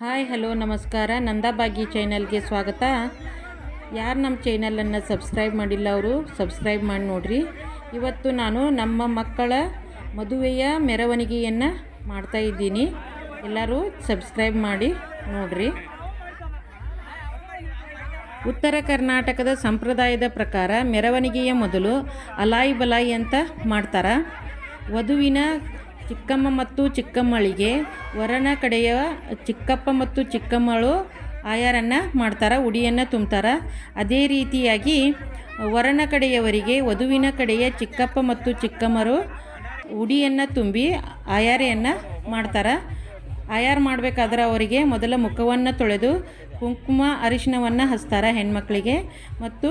Hi, hello, ನಮಸ್ಕಾರ. ನಂದಾಭಾಗಿ ಚೈನಲ್ಗೆ ಸ್ವಾಗತ. ಯಾರು ನಮ್ಮ ಚೈನಲನ್ನು ಸಬ್ಸ್ಕ್ರೈಬ್ ಮಾಡಿಲ್ಲ ಅವರು, ಸಬ್ಸ್ಕ್ರೈಬ್ ಮಾಡಿ ನೋಡ್ರಿ. ಇವತ್ತು ನಾನು ನಮ್ಮ ಮಕ್ಕಳ ಮದುವೆಯ ಮೆರವಣಿಗೆಯನ್ನು ಮಾಡ್ತಾ ಇದ್ದೀನಿ. ಎಲ್ಲರೂ ಸಬ್ಸ್ಕ್ರೈಬ್ ಮಾಡಿ ನೋಡ್ರಿ. ಉತ್ತರ ಕರ್ನಾಟಕದ ಸಂಪ್ರದಾಯದ ಪ್ರಕಾರ ಮೆರವಣಿಗೆಯ ಮೊದಲು ಅಲಾಯಿ ಬಲಾಯಿ ಅಂತ ಮಾಡ್ತಾರೆ. ವಧುವಿನ ಚಿಕ್ಕಮ್ಮ ಮತ್ತು ಚಿಕ್ಕಮ್ಮಳಿಗೆ ವರನ ಕಡೆಯ ಚಿಕ್ಕಪ್ಪ ಮತ್ತು ಚಿಕ್ಕಮ್ಮಳು ಆಯಾರನ್ನು ಮಾಡ್ತಾರೆ, ಉಡಿಯನ್ನು ತುಂಬ್ತಾರೆ. ಅದೇ ರೀತಿಯಾಗಿ ವರನ ಕಡೆಯವರಿಗೆ ವಧುವಿನ ಕಡೆಯ ಚಿಕ್ಕಪ್ಪ ಮತ್ತು ಚಿಕ್ಕಮ್ಮರು ಉಡಿಯನ್ನು ತುಂಬಿ ಆಯಾರೆಯನ್ನು ಮಾಡ್ತಾರೆ. ಆಯಾರು ಮಾಡಬೇಕಾದ್ರೆ ಅವರಿಗೆ ಮೊದಲ ಮುಖವನ್ನು ತೊಳೆದು ಕುಂಕುಮ ಅರಿಶಿನವನ್ನು ಹಚ್ತಾರೆ ಹೆಣ್ಮಕ್ಳಿಗೆ ಮತ್ತು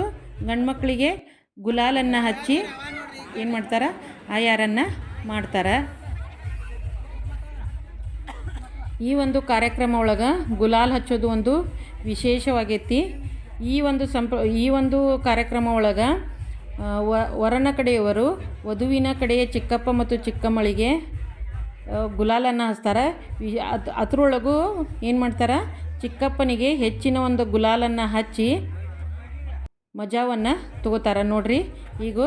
ಗಂಡ್ಮಕ್ಳಿಗೆ ಗುಲಾಲನ್ನು ಹಚ್ಚಿ ಏನು ಮಾಡ್ತಾರೆ? ಆಯಾರನ್ನು ಮಾಡ್ತಾರೆ. ಈ ಒಂದು ಕಾರ್ಯಕ್ರಮ ಒಳಗೆ ಗುಲಾಲ್ ಹಚ್ಚೋದು ಒಂದು ವಿಶೇಷವಾಗೈತಿ. ಈ ಒಂದು ಸಂಪ್ರ, ಈ ಒಂದು ಕಾರ್ಯಕ್ರಮ ಒಳಗೆ ವರನ ಕಡೆಯವರು, ವಧುವಿನ ಕಡೆಯ ಚಿಕ್ಕಪ್ಪ ಮತ್ತು ಚಿಕ್ಕಮ್ಮಳಿಗೆ ಗುಲಾಲನ್ನು ಹಚ್ತಾರೆ. ಅದು ಅದ್, ಅದ್ರೊಳಗೂ ಏನು ಮಾಡ್ತಾರೆ? ಚಿಕ್ಕಪ್ಪನಿಗೆ ಹೆಚ್ಚಿನ ಒಂದು ಗುಲಾಲನ್ನು ಹಚ್ಚಿ ಮಜಾವನ್ನು ತಗೋತಾರೆ ನೋಡ್ರಿ. ಈಗ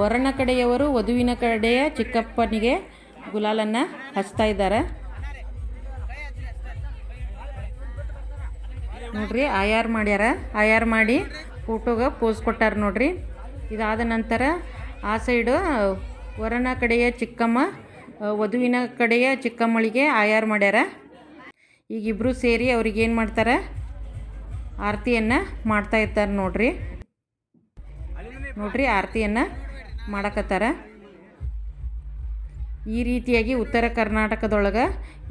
ವರನ ಕಡೆಯವರು, ವಧುವಿನ ಕಡೆಯ ಚಿಕ್ಕಪ್ಪನಿಗೆ ಗುಲಾಲನ್ನು ಹಚ್ತಾ ಇದ್ದಾರೆ. ನೋಡ್ರಿ ಆಯಾರ್ ಮಾಡ್ಯಾರ. ಆಯಾರ್ ಮಾಡಿ ಫೋಟೋಗೆ ಪೋಸ್ ಕೊಟ್ಟಾರ ನೋಡ್ರಿ. ಇದಾದ ನಂತರ ಆ ಸೈಡು ವರನ ಕಡೆಯ ಚಿಕ್ಕಮ್ಮ ವಧುವಿನ ಕಡೆಯ ಚಿಕ್ಕಮ್ಮಳಿಗೆ ಆಯಾರ್ ಮಾಡ್ಯಾರ. ಈಗ ಇಬ್ಬರು ಸೇರಿ ಅವ್ರಿಗೆ ಏನು ಮಾಡ್ತಾರೆ? ಆರತಿಯನ್ನು ಮಾಡ್ತಾ ಇರ್ತಾರೆ ನೋಡ್ರಿ. ನೋಡ್ರಿ, ಆರತಿಯನ್ನು ಮಾಡಕತ್ತಾರ. ಈ ರೀತಿಯಾಗಿ ಉತ್ತರ ಕರ್ನಾಟಕದೊಳಗೆ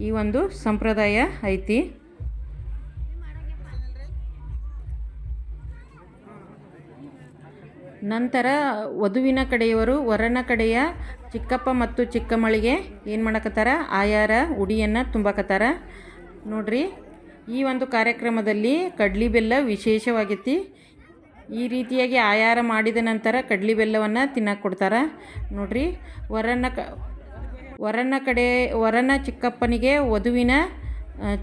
ಈ ಒಂದು ಸಂಪ್ರದಾಯ ಐತಿ. ನಂತರ ವಧುವಿನ ಕಡೆಯವರು ವರನ ಕಡೆಯ ಚಿಕ್ಕಪ್ಪ ಮತ್ತು ಚಿಕ್ಕಮ್ಮಳಿಗೆ ಏನು ಮಾಡಕತ್ತಾರ? ಆಯಾರ ಉಡಿಯನ್ನು ತುಂಬಕತ್ತಾರ. ನೋಡ್ರಿ, ಈ ಒಂದು ಕಾರ್ಯಕ್ರಮದಲ್ಲಿ ಕಡ್ಲಿ ಬೆಲ್ಲ ವಿಶೇಷವಾಗೈತಿ. ಈ ರೀತಿಯಾಗಿ ಆಯಾರ ಮಾಡಿದ ನಂತರ ಕಡ್ಲಿ ಬೆಲ್ಲವನ್ನು ತಿನ್ನಕ್ಕೆ ಕೊಡ್ತಾರೆ. ನೋಡ್ರಿ, ವರನ ಕ, ವರನ ಕಡೆ, ವರನ ಚಿಕ್ಕಪ್ಪನಿಗೆ ವಧುವಿನ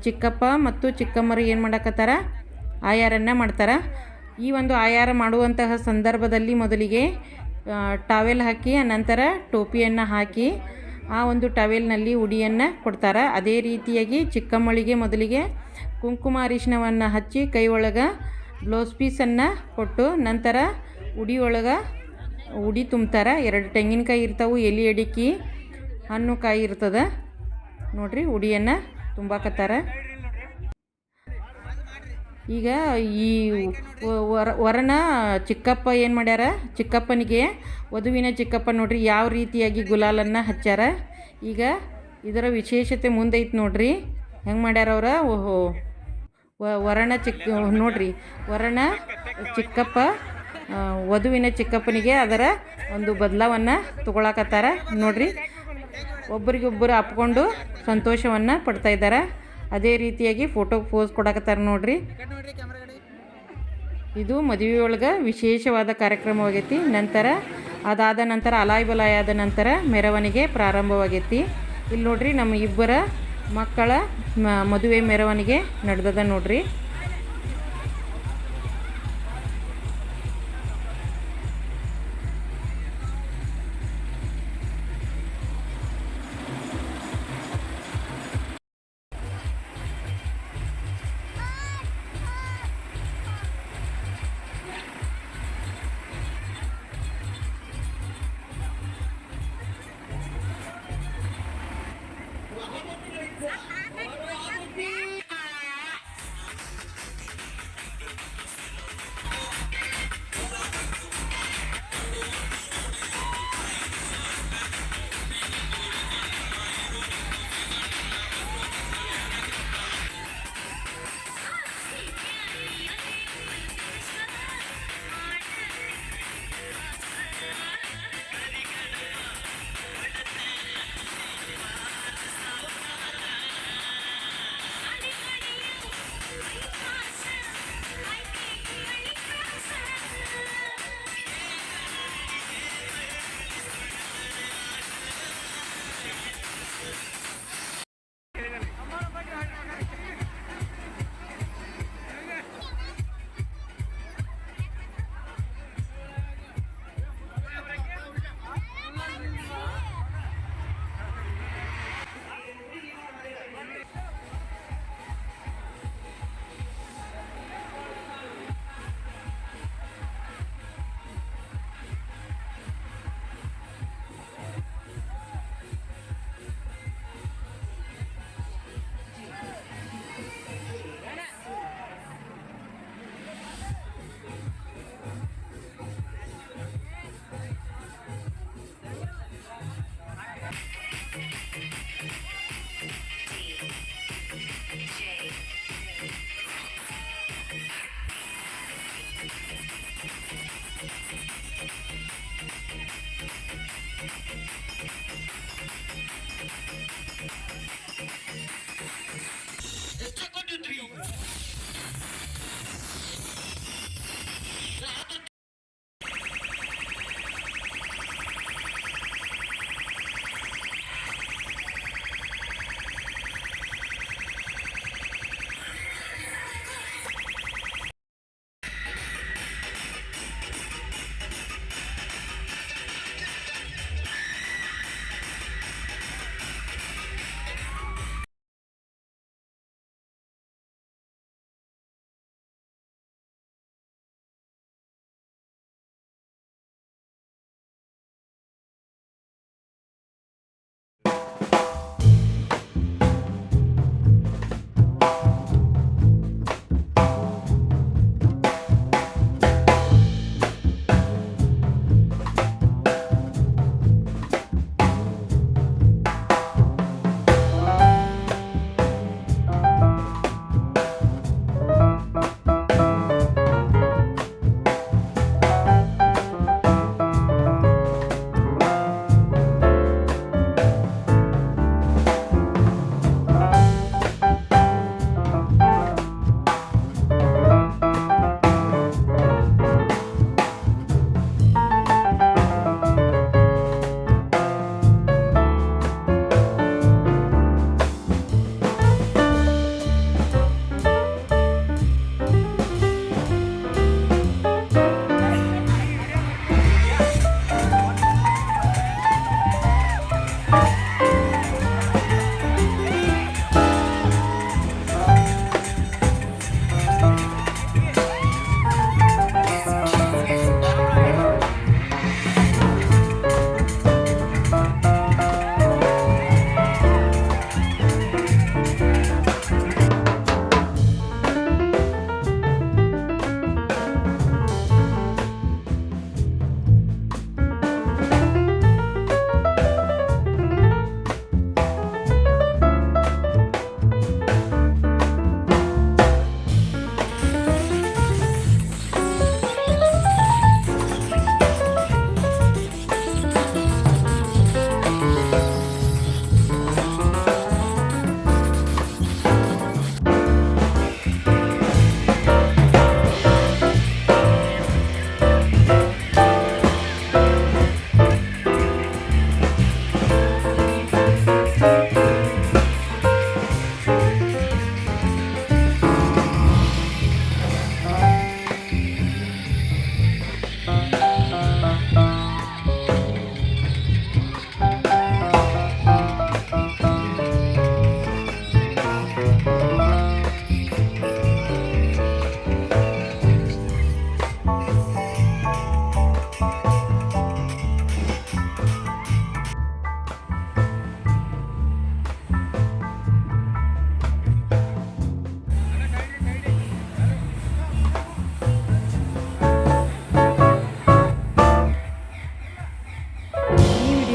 ಚಿಕ್ಕಪ್ಪ ಮತ್ತು ಚಿಕ್ಕಮ್ಮರು ಏನು ಮಾಡಕತ್ತಾರ? ಆಯಾರನ್ನ ಮಾಡ್ತಾರೆ. ಈ ಒಂದು ಆಯಾರ ಮಾಡುವಂತಹ ಸಂದರ್ಭದಲ್ಲಿ ಮೊದಲಿಗೆ ಟವೆಲ್ ಹಾಕಿ ನಂತರ ಟೋಪಿಯನ್ನು ಹಾಕಿ, ಆ ಒಂದು ಟವೆಲ್ನಲ್ಲಿ ಉಡಿಯನ್ನು ಕೊಡ್ತಾರೆ. ಅದೇ ರೀತಿಯಾಗಿ ಚಿಕ್ಕಮ್ಮಳಿಗೆ ಮೊದಲಿಗೆ ಕುಂಕುಮ ಅರಿಶಿನವನ್ನು ಹಚ್ಚಿ ಕೈ ಒಳಗೆ ಬ್ಲೌಸ್ ಪೀಸನ್ನು ಕೊಟ್ಟು, ನಂತರ ಉಡಿ ಒಳಗೆ ಉಡಿ ತುಂಬ್ತಾರೆ. ಎರಡು ತೆಂಗಿನಕಾಯಿ ಇರ್ತಾವೆ, ಎಲೆ ಅಡಿಕೆ, ಹಣ್ಣು ಕಾಯಿ ಇರ್ತದೆ. ನೋಡಿರಿ ಉಡಿಯನ್ನು ತುಂಬಾಕತ್ತಾರ. ಈಗ ಈ ವರ, ವರನ ಚಿಕ್ಕಪ್ಪ ಏನು ಮಾಡ್ಯಾರ? ಚಿಕ್ಕಪ್ಪನಿಗೆ ವಧುವಿನ ಚಿಕ್ಕಪ್ಪ ನೋಡ್ರಿ, ಯಾವ ರೀತಿಯಾಗಿ ಗುಲಾಲನ್ನು ಹಚ್ಚಾರ? ಈಗ ಇದರ ವಿಶೇಷತೆ ಮುಂದೈತೆ ನೋಡ್ರಿ. ಹೆಂಗೆ ಮಾಡ್ಯಾರ ಅವ್ರ? ಓಹೋ ವರಣ ಚಿಕ್ಕ ನೋಡ್ರಿ. ವರಣ ಚಿಕ್ಕಪ್ಪ ವಧುವಿನ ಚಿಕ್ಕಪ್ಪನಿಗೆ ಅದರ ಒಂದು ಬದಲಾವನ್ನ ತಗೊಳಕತ್ತಾರ. ನೋಡ್ರಿ ಒಬ್ಬರಿಗೊಬ್ಬರು ಅಪ್ಕೊಂಡು ಸಂತೋಷವನ್ನು ಪಡ್ತಾ ಇದ್ದಾರೆ. ಅದೇ ರೀತಿಯಾಗಿ ಫೋಟೋ ಪೋಸ್ ಕೊಡಕತ್ತಾರ ನೋಡ್ರಿ. ಇದು ಮದುವೆ ಒಳಗೆ ವಿಶೇಷವಾದ ಕಾರ್ಯಕ್ರಮವಾಗೈತಿ. ನಂತರ ಅದಾದ ನಂತರ ಅಲಾಯ್ ಬಲಾಯ್ ಆದ ನಂತರ ಮೆರವಣಿಗೆ ಪ್ರಾರಂಭವಾಗೈತಿ. ಇಲ್ಲಿ ನೋಡ್ರಿ ನಮ್ಮ ಇಬ್ಬರ ಮಕ್ಕಳ ಮದುವೆ ಮೆರವಣಿಗೆ ನಡೆದದ ನೋಡ್ರಿ.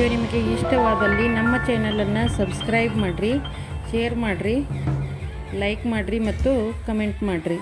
ಇಷ್ಟವಾದಲ್ಲಿ ನಮ್ಮ ಚಾನಲನ್ನು ಸಬ್ಸ್ಕ್ರೈಬ್ ಮಾಡಿರಿ ಶೇರ್ ಮಾಡಿರಿ ಲೈಕ್ ಮಾಡಿರಿ ಮತ್ತು ಕಮೆಂಟ್ ಮಾಡಿರಿ.